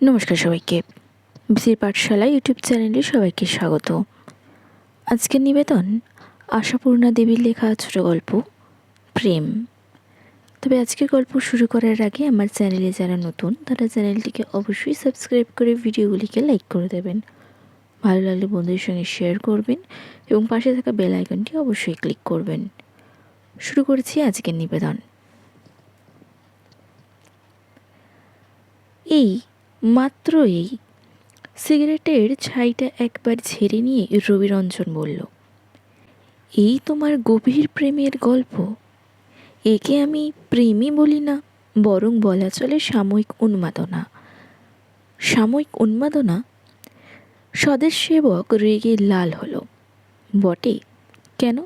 নমস্কার সবাইকে। বিসির পাঠশালা ইউটিউব চ্যানেলে সবাইকে স্বাগত। আজকের নিবেদন আশাপূর্ণা দেবীর লেখা ছোট গল্প, প্রেম। তবে আজকের গল্প শুরু করার আগে আমার চ্যানেলে যারা নতুন, তারা চ্যানেলটিকে অবশ্যই সাবস্ক্রাইব করে ভিডিওগুলিকে লাইক করে দেবেন। ভালো লাগলে বন্ধুদের সঙ্গে শেয়ার করবেন এবং পাশে থাকা বেল আইকনটি অবশ্যই ক্লিক করবেন। শুরু করেছি আজকের নিবেদন। এই মাত্র এই সিগারেটের ছাইটা একবার ঝেড়ে নিয়ে রবিরঞ্জন বলল, এই তোমার গভীর প্রেমের গল্প। একে আমি প্রেমই বলি না, বরং বলা চলে সাময়িক উন্মাদনা। সাময়িক উন্মাদনা? স্বদেশ সেবক রেগে লাল হলো। বটে, কেন?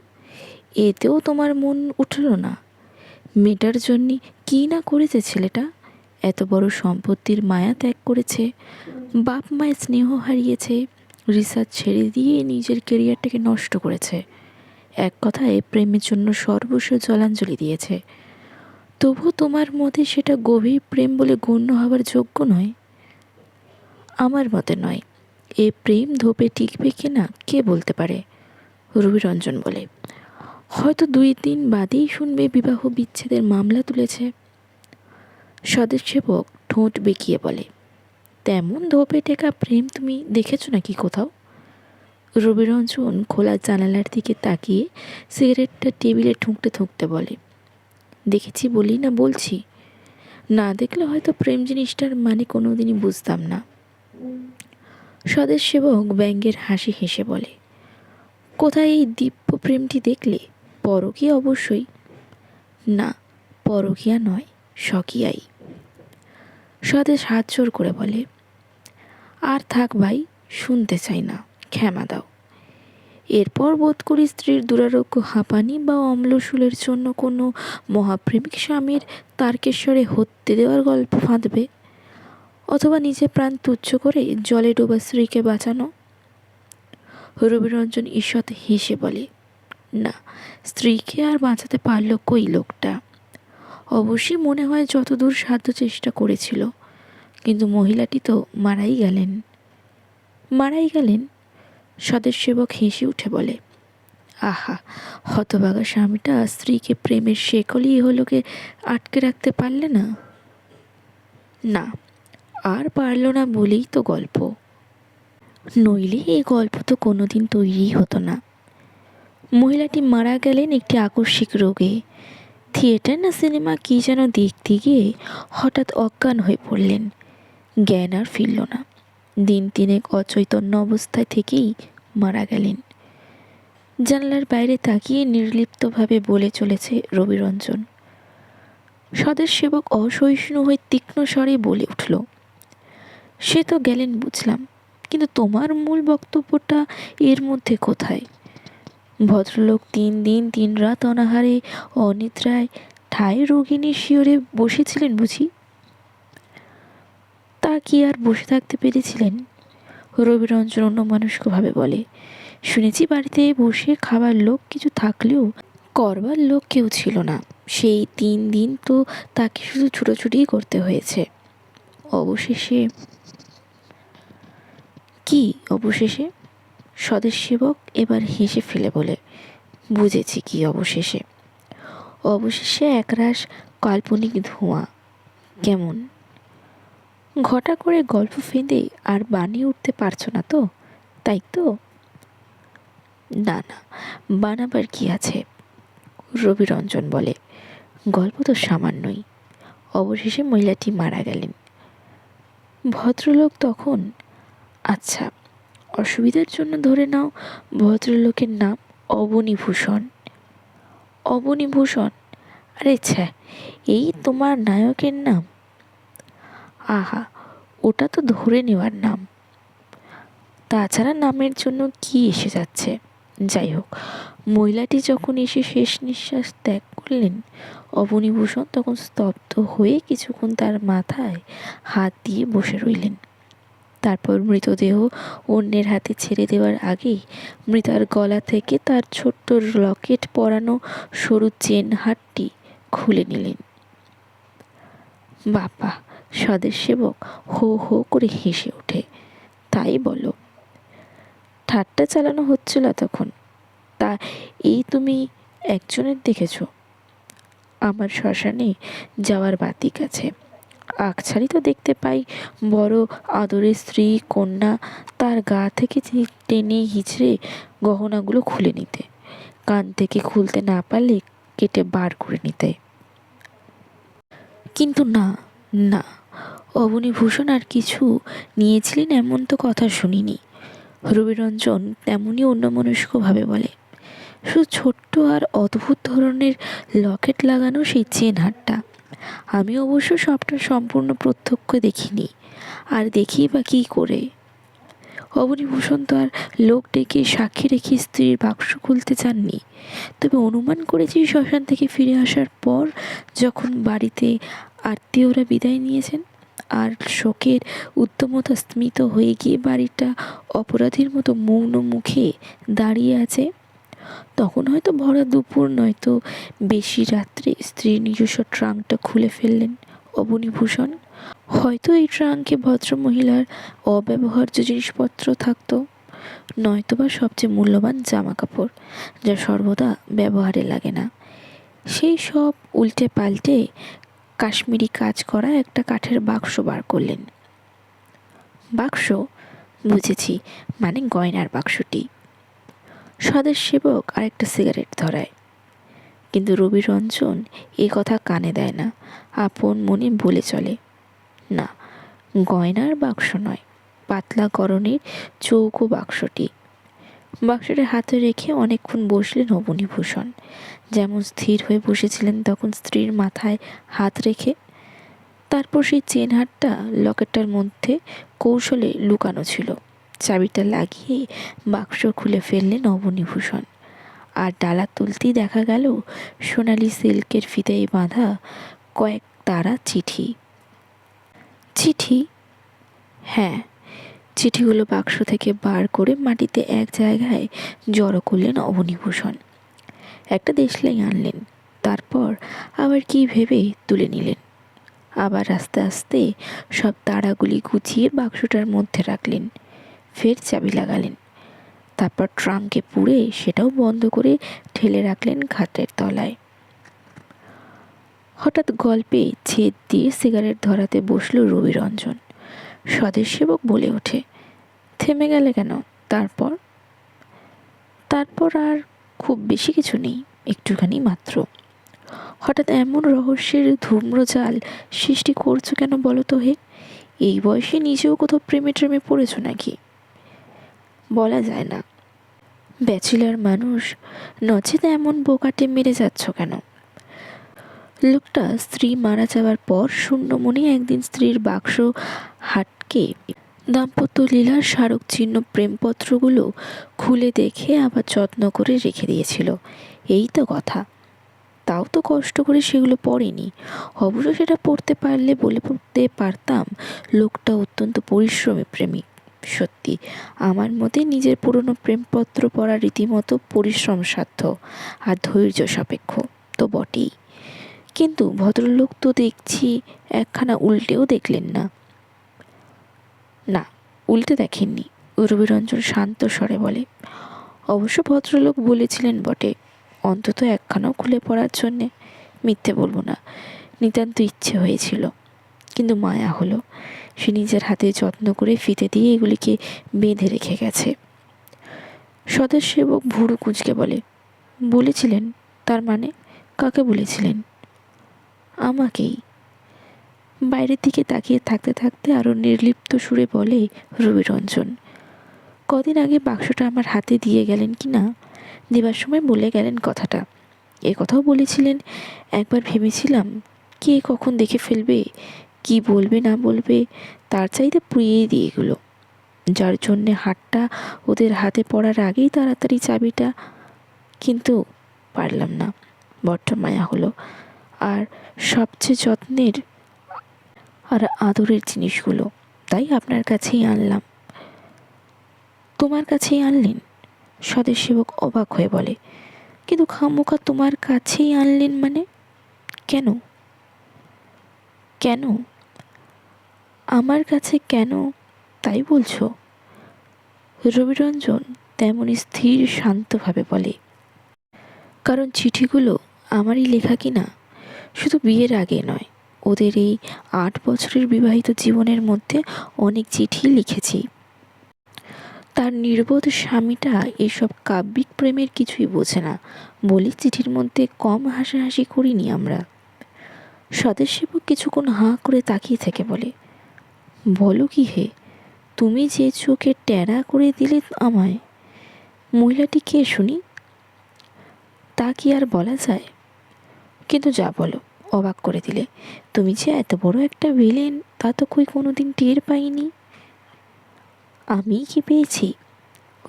এতেও তোমার মন উঠল না। মেয়েটার জন্যে কী না করেছে ছেলেটা? এত বড় সম্পত্তির মায়া ত্যাগ করেছে। বাপ মায়ের স্নেহ হারিয়েছে। রিসার্চ ছেড়ে দিয়ে নিজের কেরিয়ারটাকে নষ্ট করেছে। এক কথায় প্রেমের জন্য সর্বস্ব জলাঞ্জলি দিয়েছে। তবু তোমার মতে সেটা গভীর প্রেম বলে গণ্য হওয়ার যোগ্য নয়? আমার মতে নয়। এ প্রেম ধোপে টিকবে কি না কে বলতে পারে? রবিরঞ্জন বলে, হয়তো দুই দিন বাদেই শুনবে বিবাহ বিচ্ছেদের মামলা তুলেছে। সদস্যেবক ঠোঁট বেঁকিয়ে বলে, তেমন ধোপে টেকা প্রেম তুমি দেখেছ নাকি কোথাও? রবিরঞ্জন খোলা জানালার দিকে তাকিয়ে সিগারেটটা টেবিলে ঠুঁকতে ঠুঁকতে বলে, দেখেছি বলি না বলছি। না দেখলে হয়তো প্রেম জিনিসটার মানে কোনো দিনই বুঝতাম না। স্বদেশ সেবক ব্যঙ্গের হাসি হেসে বলে, কোথায় এই দিব্য প্রেমটি দেখলে? পরকীয়া অবশ্যই। না, পরকীয়া নয়, স্বকীয়াই। স্বদেশ হাত জোর করে বলে, আর থাক ভাই, শুনতে চাই না, ক্ষমা দাও। এরপর বোধ করি স্ত্রীর দুরারোগ্য হাঁপানি বা অম্লশূলের জন্য কোনো মহাপ্রেমিক স্বামীর তারকেশ্বরে হত্যে দেওয়ার গল্প ফাঁদবে, অথবা নিজে প্রাণ তুচ্ছ করে জলে ডোবা স্ত্রীকে বাঁচানো? রবিরঞ্জন ঈষৎ হেসে বলে, না, স্ত্রীকে আর বাঁচাতে পারল কই লোকটা? অবশ্যই মনে হয় যতদূর সাধ্য চেষ্টা করেছিল। কিন্তু মহিলাটি তো মারাই গেলেন। মারাই গেলেন? সদস্যবক হেসে উঠে বলে, আহা, হতভাগা স্বামীটা স্ত্রীকে প্রেমের শেকলই হলোকে আটকে রাখতে পারলে না? না, আর পারল না বলেই তো গল্প। নইলে এই গল্প তো কোনোদিন তৈরি হতো না। মহিলাটি মারা গেলেন একটি আকস্মিক রোগে। থিয়েটার না সিনেমা কী যেন দেখতে গিয়ে হঠাৎ অজ্ঞান হয়ে পড়লেন। জ্ঞান আর ফিরল না। দিন তিনেক অচৈতন্য অবস্থায় থেকেই মারা গেলেন। জানলার বাইরে তাকিয়ে নির্লিপ্তভাবে বলে চলেছে রবিরঞ্জন। স্বদেশ সেবক অসহিষ্ণু হয়ে তীক্ষ্ণ স্বরে বলে উঠল, সে তো গেলেন বুঝলাম, কিন্তু তোমার মূল বক্তব্যটা এর মধ্যে কোথায়? ভদ্রলোক তিন দিন, তিন রাত অনাহারে অনিদ্রায় ঠাই রোগিনী শিওরে বসেছিলেন বুঝি? তা কি আর বসে থাকতে পেরেছিলেন? রবিরঞ্জন অন্যমনস্কভাবে বলে, শুনেছি বাড়িতে বসে খাবার লোক কিছু থাকলেও করবার লোক কেউ ছিল না। সেই তিন দিন তো তাকে শুধু ছুটোছুটিই করতে হয়েছে। অবশেষে কি অবশেষে? স্বদেশসেবক এবার হেসে ফেলে বলে, বুঝেছি কি অবশেষে। অবশেষে একরাশ কাল্পনিক ধোঁয়া। কেমন? ঘটা করে গল্প ফেঁদে আর বানিয়ে উঠতে পারছ না তো, তাই তো? না না, বানাবার কি আছে? রবিরঞ্জন বলে, গল্প তো সামান্যই। অবশেষে মহিলাটি মারা গেলেন। ভদ্রলোক তখন আচ্ছা অসুবিধার জন্য ধরে নাও ভদ্রলোকের নাম অবনীভূষণ। অবনীভূষণ? আরে ছ্যা, এই তোমার নায়কের নাম? আহা, ওটা তো ধরে নেওয়ার নাম। তাছাড়া নামের জন্য কি এসে যাচ্ছে? যাই হোক, মহিলাটি যখন এসে শেষ নিঃশ্বাস ত্যাগ করলেন, অবনীভূষণ তখন স্তব্ধ হয়ে কিছুক্ষণ তার মাথায় হাত দিয়ে বসে রইলেন। তারপর মৃতদেহ অন্যের হাতে ছেড়ে দেওয়ার আগেই মৃতার গলা থেকে তার ছোট্ট লকেট পরানো সরু চেন হারটি খুলে নিলেন। বাপা, স্বদেশ সেবক হো হো করে হেসে ওঠে। তাই বলো, ঠাট্টা চালানো হচ্ছিল তখন তা এই তুমি একজনের দেখেছ? আমার শ্মশানে যাওয়ার বাতিক আছে। আকছারি তো দেখতে পাই। বড় আদরের স্ত্রী, কন্যা, তার গা থেকে টেনে হিচড়ে গহনাগুলো খুলে নিতে। কান থেকে খুলতে না পারলে কেটে বার করে নিতে। কিন্তু না না, অবনীভূষণ আর কিছু নিয়েছিলেন এমন তো কথা শুনিনি। রবিরঞ্জন তেমনই অন্যমনস্কভাবে বলে, শুধু ছোট্ট আর অদ্ভুত ধরনের লকেট লাগানো সেই চেন হারটা। আমি অবশ্য সবটা সম্পূর্ণ প্রত্যক্ষ দেখিনি। আর দেখি বা কী করে। অবনীভূষণ তো আর লোক ডেকে সাক্ষী রেখে স্ত্রীর বাক্স খুলতে চাননি। তবে অনুমান করেছি শ্মশান থেকে ফিরে আসার পর যখন বাড়িতে আত্মীয়রা বিদায় নিয়েছেন, আর শোকের উদ্যমতা স্মিত হয়ে গিয়ে বাড়িটা অপরাধীর মতো মৌন মুখে দাঁড়িয়ে আছে তখন হয়তো ভরা দুপুর নয়তো বেশি রাত্রে স্ত্রীর নিজস্ব ট্রাঙ্কটা খুলে ফেললেন অবনীভূষণ। হয়তো এই ট্রাঙ্কে ভদ্রমহিলার অব্যবহার্য জিনিসপত্র থাকতো, নয়তোবা সবচেয়ে মূল্যবান জামা কাপড় যা সর্বদা ব্যবহারে লাগে না। সেই সব উল্টে পাল্টে কাশ্মীরি কাজ করা একটা কাঠের বাক্স বার করলেন। বাক্স? বুঝেছি মানে গয়নার বাক্সটি। স্বদেশ সেবক আরেকটা সিগারেট ধরায়। কিন্তু রবি রঞ্জন এ কথা কানে দেয় না, আপন মনে বলে চলে, না, গয়নার বাক্স নয়, পাতলা করণের চৌকো বাক্সটি। বাক্সটা হাতে রেখে অনেকক্ষণ বসলেন অবনীভূষণ। যেমন স্থির হয়ে বসেছিলেন তখন স্ত্রীর মাথায় হাত রেখে। তারপর সেই চেন হাটটা লকেটটার মধ্যে কৌশলে লুকানো ছিল। চাবিটা লাগিয়ে বাক্স খুলে ফেললেন অবনীভূষণ আর ডালা তুলতেই দেখা গেল সোনালি সিল্কের ফিতায় বাঁধা কয়েক তারা চিঠি। চিঠি? হ্যাঁ চিঠিগুলো বাক্স থেকে বার করে মাটিতে এক জায়গায় জড়ো করলেন অবনীভূষণ একটা দেশলাই আনলেন, তারপর আবার কি ভেবে তুলে নিলেন? আবার আস্তে আস্তে সব তারাগুলি গুছিয়ে বাক্সটার মধ্যে রাখলেন। ফের চাবি লাগালেন। তারপর ট্রাঙ্কে পুড়ে সেটাও বন্ধ করে ঠেলে রাখলেন খাটের তলায়। হঠাৎ গল্পে ছেদ দিয়ে সিগারেট ধরাতে বসল রবিরঞ্জন। স্বদেশ বলে ওঠে, থেমে গেলে কেন? তারপর? তারপর আর খুব বেশি কিছু নেই, একটুখানি মাত্র। হঠাৎ এমন রহস্যের ধূম্রজাল সৃষ্টি করছ কেন বলো তো হে? এই বয়সে নিজেও কোথাও প্রেমে ট্রেমে পড়েছো নাকি? বলা যায় না। ব্যাচেলার মানুষ নচেত এমন বোকাটে মেরে যাচ্ছ কেন? লোকটা স্ত্রী মারা যাওয়ার পর শূন্যমণি একদিন স্ত্রীর বাক্স হাটকে দাম্পত্য লীলার স্মারক চিহ্ন প্রেমপত্রগুলো খুলে দেখে আবার যত্ন করে রেখে দিয়েছিল। এই তো কথা। তাও তো কষ্ট করে সেগুলো পড়েনি। অবশ্য সেটা পড়তে পারলে বলে পড়তে পারতাম। লোকটা অত্যন্ত পরিশ্রমী প্রেমিক। সত্যি। আমার মতে নিজের পুরনো প্রেমপত্র পড়া রীতিমতো পরিশ্রম সাধ্য আর ধৈর্য সাপেক্ষ, তো বটেই। কিন্তু ভদ্রলোক তো দেখছি একখানা উল্টেও দেখলেন না। না, উল্টে দেখেননি, রবিরঞ্জন শান্ত স্বরে বলে। অবশ্য ভদ্রলোক বলেছিলেন বটে, অন্তত একখানাও খুলে পড়ার জন্যে, মিথ্যে বলব না, নিতান্ত ইচ্ছে হয়েছিল। কিন্তু মায়া হলো। সে নিজের হাতে যত্ন করে ফিতে দিয়ে এগুলিকে বেঁধে রেখে গেছে। সদস্যেবক ভুরু কুঁচকে বলে, বলেছিলেন? তার মানে কাকে বলেছিলেন? আমাকেই। বাইরের দিকে তাকিয়ে থাকতে থাকতে আরও নির্লিপ্ত সুরে বলে রবিরঞ্জন, কদিন আগে বাক্সটা আমার হাতে দিয়ে গেলেন কি না? দেবার সময় বলে গেলেন কথাটা। এ কথাও বলেছিলেন, একবার ভেবেছিলাম কে কখন দেখে ফেলবে? কি বলবে, না বলবে, তার চাইতে পুড়িয়ে দিয়ে এগুলো। যার জন্যে হাটটা ওদের হাতে পড়ার আগেই তাড়াতাড়ি চাবিটা কিন্তু পারলাম না, বড্ড মায়া হলো। আর সবচেয়ে যত্নের আর আদরের জিনিসগুলো তাই আপনার কাছেই আনলাম। তোমার কাছেই আনলেন? স্বদেশ সেবক অবাক হয়ে বলে, কিন্তু খামোকা তোমার কাছেই আনলেন মানে? কেন? কেন? আমার কাছে কেন? তাই বলছো? রবিরঞ্জন তেমনই স্থির শান্তভাবে বলে, কারণ চিঠিগুলো আমারই লেখা কি না? শুধু বিয়ের আগে নয়, ওদের এই আট বছরের বিবাহিত জীবনের মধ্যে অনেক চিঠি লিখেছি। তার নির্বোধ স্বামীটা এসব কাব্যিক প্রেমের কিছুই বোঝে না, বলি চিঠির মধ্যে কম হাসাহাসি করিনি আমরা। স্বদেশসেবক কিছুক্ষণ হাঁ করে তাকিয়ে থেকে বলে বলো কি হে, তুমি যে চোখে ট্যারা করে দিলে আমায়, মহিলাটি কে শুনি? তা কি আর বলা যায়? কিন্তু যা বলো, অবাক করে দিলে, তুমি যে এত বড় একটা ভিলেন তা তো কই কোনো দিন টের পাইনি। আমি কি পেয়েছি?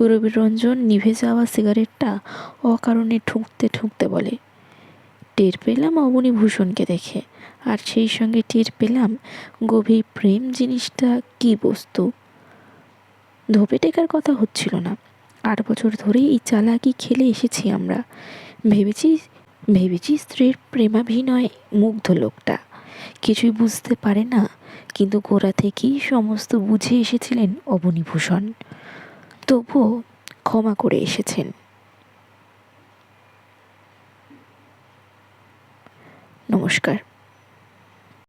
রবিরঞ্জন নিভে যাওয়া সিগারেটটা অকারণে ঠুকতে ঠুকতে বলে টের পেলাম অবনীভূষণকে দেখে। আর সেই সঙ্গে টের পেলাম গভীর প্রেম জিনিসটা কী বস্তু? ধোপে টেকার কথা হচ্ছিল না। আট বছর ধরে এই চালাকি খেলে এসেছি আমরা। ভেবেছি ভেবেছি স্ত্রীর প্রেমাভিনয় মুগ্ধ লোকটা। কিছুই বুঝতে পারে না, কিন্তু গোড়া থেকেই সমস্ত বুঝে এসেছিলেন অবনীভূষণ তবুও ক্ষমা করে এসেছেন। নমস্কার।